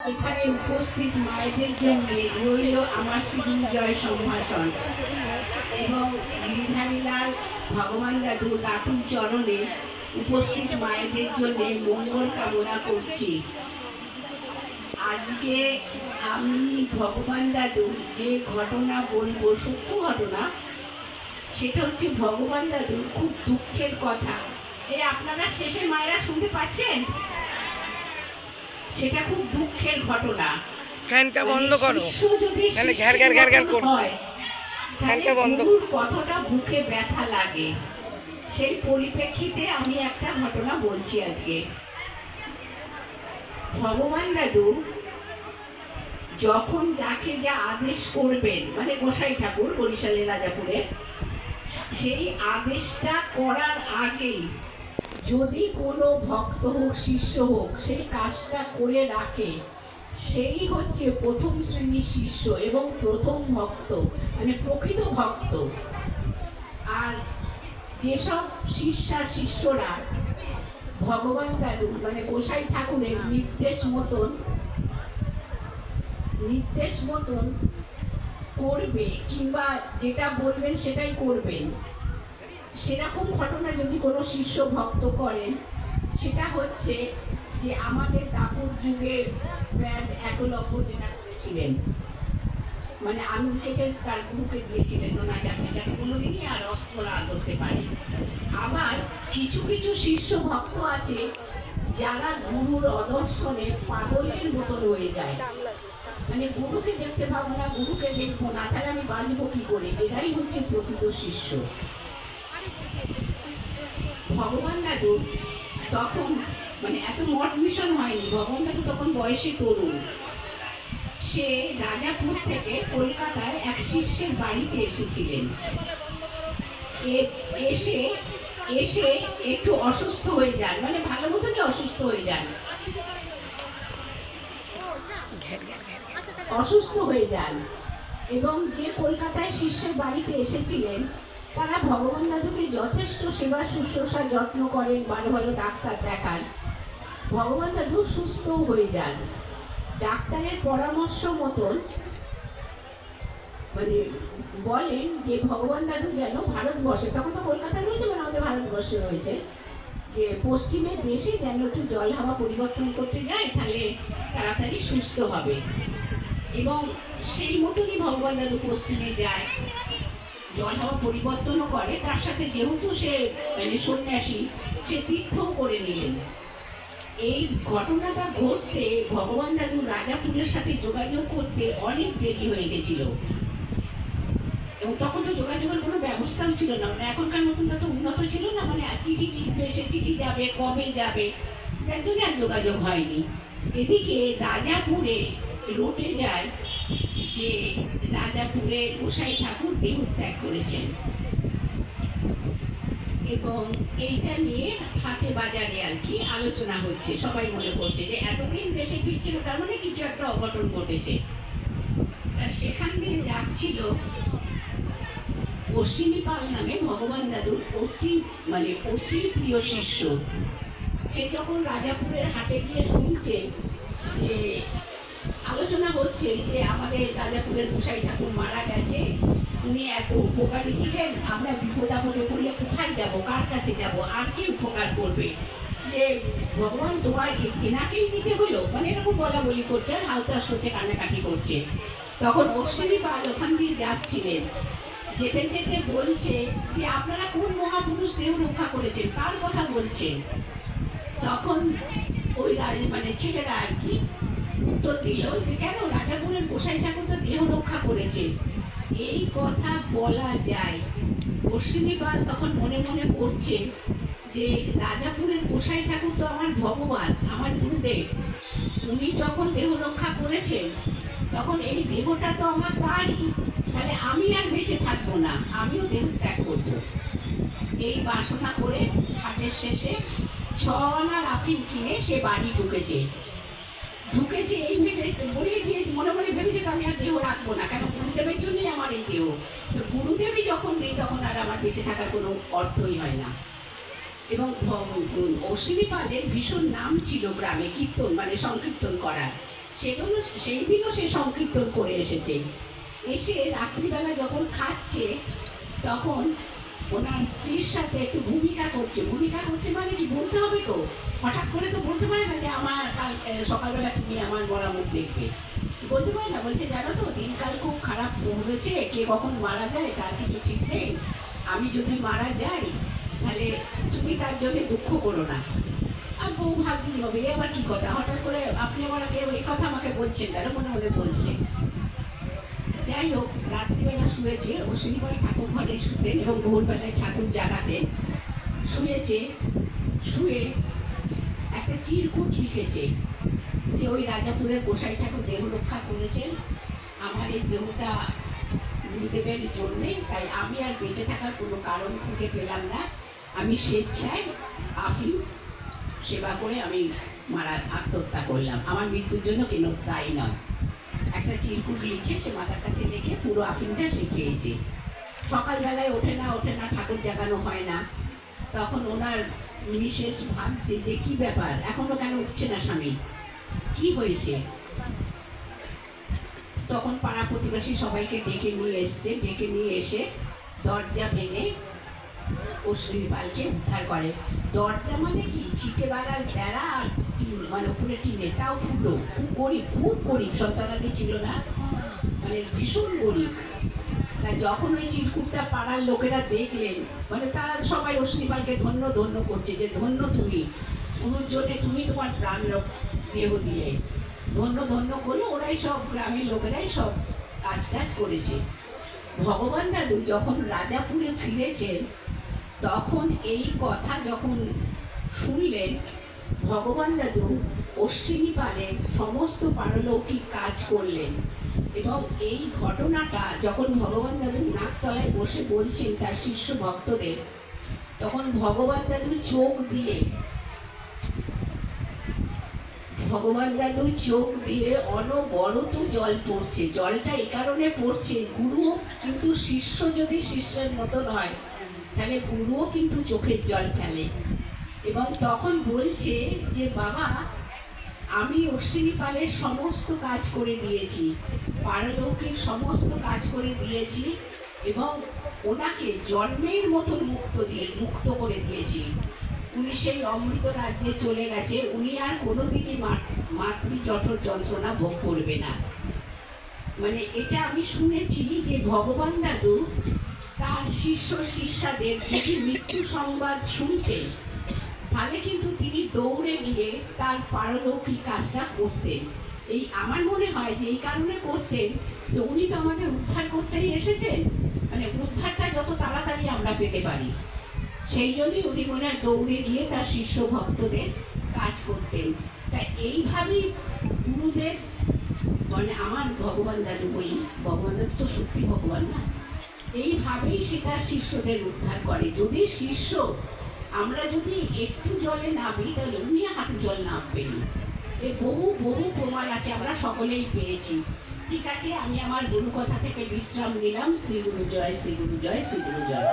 এখানে উপস্থিত মায়েদের জন্য রইল আমার জয় সম্ভাষণ। এবং ভগবান দাদু চরণে উপস্থিত মায়েদের জন্য মঙ্গল কামনা করছি। আজকে আমি ভগবান দাদু যে ঘটনা বলব, সত্য ঘটনা, সেটা হচ্ছে ভগবান দাদুর খুব দুঃখের কথা। এই আপনারা শেষে মায়েরা শুনতে পাচ্ছেন? সেটা খুব দুঃখের ঘটনা। ফ্যানটা বন্ধ করো। তাহলে ঘ্যার ঘ্যার ঘ্যার ঘ্যার। হয়, ফ্যানটা বন্ধ কতটা বুকে ব্যথা লাগে। সেই পরিপ্রেক্ষিতে আমি একটা ঘটনা বলছি আজকে। ভগবান দাদু যখন যাকে যা আদেশ করবেন মানে গোসাই ঠাকুর বরিশালের রাজাপুরে সেই আদেশটা করার আগেই যদি কোনো ভক্ত হোক, শিষ্য হোক সেই কাজটা করে রাখে, সেই হচ্ছে প্রথম শ্রেণির শিষ্য এবং প্রথম ভক্ত মানে প্রকৃত ভক্ত। আর যেসব শিষ্যা, শিষ্যরা ভগবান দাদু মানে গোসাই ঠাকুরের নির্দেশ মতন নির্দেশ মতন করবে, কিংবা যেটা বলবেন সেটাই করবেন। সেরকম ঘটনা যদি কোনো শিষ্য ভক্ত করেন, সেটা হচ্ছে যে আমাদের দাপুর যুগে ব্যান্ড একলব্য যেটা করেছিলেন। মানে আঙুল থেকে তার গুরুকে দিয়েছিলেন ওনা যাতে যাতে কোনোদিনই আর অস্ত্র আর ধরতে পারে আবার কিছু কিছু শিষ্য ভক্ত আছে যারা গুরুর অদর্শনে পাগলের মতো রয়ে যায়। মানে গুরুকে দেখতে পাবো না গুরুকে দেখব, না তাহলে আমি বাঁচবো কি করে? এটাই হচ্ছে প্রকৃত শিষ্য ভগবান দাদু তখন মানে এত মঠ মিশন হয়নি ভগবান দাদু তখন বয়সে তরুণ। সে রাজাপুর থেকে কলকাতায় এক শিষ্যের বাড়িতে এসেছিলেন। এসে এসে একটু অসুস্থ হয়ে যান মানে ভালো মতনই অসুস্থ হয়ে যান। অসুস্থ হয়ে যান। এবং যে কলকাতায় শিষ্যের বাড়িতে এসেছিলেন তারা ভগবান দাদুকে যথেষ্ট সেবা শুশ্রূষা যত্ন করেন ভালো ভালো ডাক্তার দেখান। ভগবান দাদু সুস্থ হয়ে যান। ডাক্তারের পরামর্শ মতন মানে বলেন যে, ভগবান দাদু যেন ভারতবর্ষে, তখন তো কলকাতায় রয়েছে মানে আমাদের ভারতবর্ষে রয়েছে, যে পশ্চিমের দেশে যেন একটু জল হাওয়া পরিবর্তন করতে যায়, তাহলে তাড়াতাড়ি সুস্থ হবে। এবং সেই মতনই ভগবান দাদু পশ্চিমে যায়। হাওয়া পরিবর্তনও করে, তার সাথে যেহেতু সে মানে সন্ন্যাসী, সে তীর্থও করে নিলেন। এই ঘটনাটা ঘটতে ভগবান দাদু রাজাপুরের সাথে যোগাযোগ করতে অনেক দেরি হয়ে গেছিল। এবং তখন তো যোগাযোগের কোনো ব্যবস্থাও ছিল না। মানে এখনকার মতন তো উন্নত ছিল না মানে চিঠি লিখবে, সে চিঠি যাবে, কবে যাবে, যার জন্য আর যোগাযোগ হয়নি। এদিকে রাজাপুরে রোটে যায় যে রাজাপুরে গোসাই ঠাকুর দেহত্যাগ করেছেন। এবং এইটা নিয়ে হাটে বাজারে আর কি আলোচনা হচ্ছে, সবাই মনে করছে যে এতদিন দেশে ফিরছিল, তার মানে কিছু একটা অঘটন ঘটেছে। সেখান দিয়ে যাচ্ছিল অশ্বিনী পাল নামে ভগবান দাদুর অতি মানে অতি প্রিয় শিষ্য। সে যখন রাজাপুরের হাটে গিয়ে শুনছে যে আলোচনা হচ্ছে যে আমাদের রাজাপুরের গোসাই ঠাকুর মারা গেছে, উনি এত উপকারী ছিলেন, আমরা বিপদ আপদে পড়লে কোথায় যাব, কার কাছে যাব, আর কে উপকার করবে? যে ভগবান তোমার এনাকেই দিতে হলো মানে এরকম বলা বলি করছে, আর হাউতাস করছে, কান্নাকাটি করছে। তখন অশ্বিনী পাল ওখান দিয়ে যাচ্ছিলেন। যেতে যেতে বলছে যে, আপনারা কোন মহাপুরুষ দেহ রক্ষা করেছেন? কার কথা বলছেন? তখন ওই রাজ মানে ছেলেরা আর কি উত্তর দিল যে, কেন রাজাপুরের গোসাই ঠাকুর তো দেহ রক্ষা করেছে? এই কথা বলা যায়। অশ্বিনী পাল তখন মনে মনে করছে যে রাজাপুরের গোসাই ঠাকুর তো আমার ভগবান, আমার গুরুদেব। উনি যখন দেহ রক্ষা করেছেন, তখন এই দেহটা তো আমার তারই তাহলে আমি আর বেঁচে থাকব না, আমিও দেহ ত্যাগ করব। এই বাসনা করে হাটের শেষে ছ আনা রাফিল কিনে সে বাড়ি ঢুকেছে। ঢুকেছে এই ভেবে বলিয়ে দিয়েছে, মনে মনে ভেবেছে আমি আর দেহ রাখব না, কেন গুরুদেবের জন্যই আমার এই দেহ? তো গুরুদেবই যখন নেই, তখন আর আমার বেঁচে থাকার কোনো অর্থই হয় না। এবং অশ্বিনী পালের ভীষণ নাম ছিল গ্রামে, কীর্তন মানে সংকীর্তন করার। সেজন্য সেই দিনও সে সংকীর্তন করে এসেছে। এসে রাত্রিবেলা যখন খাচ্ছে, তখন ওনার স্ত্রীর সাথে একটু ভূমিকা করছে। ভূমিকা করছে মানে হঠাৎ করে তো বলতে পারে না যে আমার কাল সকালবেলা তুমি আমার মরা মুখ দেখবে। বলতে পারে না, বলছে, জানো তো, দিনকাল খুব খারাপ হয়েছে, কে কখন মারা যায়, তার কিছু ঠিক নেই। আমি যদি মারা যাই, তাহলে তুমি তার জন্য দুঃখ করো না। আর বউ ভাবছি, হবে এ আবার কি কথা? হঠাৎ করে আপনি আমার আগে এই কথা আমাকে বলছেন কেন? মনে মনে বলছে। যাই হোক, রাত্রিবেলা শুয়েছে, ও শনিবার ঠাকুর ঘরে শুতেন এবং ভোরবেলায় ঠাকুর জাগাতেন। শুয়েছে, শুয়ে চিরকুট লিখেছে। যে ওই রাজাপুরের গোসাই ঠাকুর দেহ রক্ষা করেছেন। আমার এই দেহটা গুরুদেবের জন্যে, তাই আমি আর বেঁচে থাকার কোনো কারণ খুঁজে পেলাম না। আমি স্বেচ্ছায় আফিম সেবা করে আমি মারা, আত্মহত্যা করলাম। আমার মৃত্যুর জন্য কেন দায়ী নয়? একটা চিরকুট লিখে সে মাতার কাছে রেখে পুরো আফিমটা সে খেয়েছে। সকালবেলায় ওঠে না ওঠে না, ঠাকুর জাগানো হয় না। তখন ওনার বিশেষ ভাবছে যে কি ব্যাপার? এখনও কেন উঠছে না স্বামী? কি হয়েছে? তখন পাড়া প্রতিবেশী সবাইকে ডেকে নিয়ে এসছে, ডেকে নিয়ে এসে দরজা ভেঙে অশ্লীল পালকে উদ্ধার করে। দরজা মানে কি? ছিটে বাড়ার বেড়া আর টিন মানে উপরে টিনে। তাও ফুটো। খুব গরিব খুব গরিব। সন্তানাদি ছিল না? মানে ভীষণ গরিব। যখন ওই চিরকুটটা পাড়ার লোকেরা দেখলেন মানে তারা সবাই অশ্বিনীপালকে ধন্য ধন্য করছে যে ধন্য তুমি। অনুর জন্যে তুমি তোমার প্রাণ দেহ দিলে ধন্য ধন্য করল ওরাই সব গ্রামের লোকেরাই সব কাজ টাজ করেছে। ভগবান দাদু যখন রাজাপুরে ফিরেছেন, তখন এই কথা যখন শুনলেন, ভগবান দাদু অশ্বিনী পালের সমস্ত পারলৌকিক কাজ করলেন। এবং এই ঘটনাটা যখন ভগবান দাদু নাকতলায় বসে বলছেন তার শিষ্য ভক্তদের, তখন ভগবান দাদু চোখ দিয়ে, ভগবান দাদু চোখ দিয়ে অনবরত জল পড়ছে। জলটা এই কারণে পড়ছে, গুরু কিন্তু শিষ্য যদি শিষ্যের মতন হয়, তাহলে গুরুও কিন্তু চোখের জল ফেলে। এবং তখন বলছে যে, বাবা আমি অশ্বিনী পালের সমস্ত কাজ করে দিয়েছি, পারলৌকিক সমস্ত কাজ করে দিয়েছি এবং ওনাকে জন্মের মতো মুক্ত দিয়ে, মুক্ত করে দিয়েছি। উনি সেই অমৃত রাজ্যে চলে গেছে, উনি আর কোনোদিনই মাতৃ জঠর যন্ত্রণা ভোগ করবে না। মানে এটা আমি শুনেছি যে ভগবান দাদু তার শিষ্য শিষ্যাদের যদি মৃত্যু সংবাদ শুনতেন তাহলে কিন্তু তিনি দৌড়ে গিয়ে তার পারলৌকিক কাজটা করতেন। এই আমার মনে হয় যে এই কারণে করতেন যে উনি তো আমাদের উদ্ধার করতেই এসেছেন। মানে উদ্ধারটা যত তাড়াতাড়ি আমরা পেতে পারি। সেই জন্যই উনি মনে হয় দৌড়ে গিয়ে তার শিষ্য ভক্তদের কাজ করতেন। তা এইভাবেই গুরুদেব মানে আমার ভগবান দাদু বলি, ভগবান দাদু তো সত্যি ভগবান না, এইভাবেই সে তার শিষ্যদের উদ্ধার করে। যদি শিষ্য আমরা যদি একটু জলে নামি, তাহলে উনি হাঁটু জল নামবেন এ বহু বহু প্রমাণ আছে, আমরা সকলেই পেয়েছি। ঠিক আছে, আমি আমার গুরু কথা থেকে বিশ্রাম নিলাম। শ্রী গুরু জয়, শ্রী গুরু জয়, শ্রী গুরু জয়।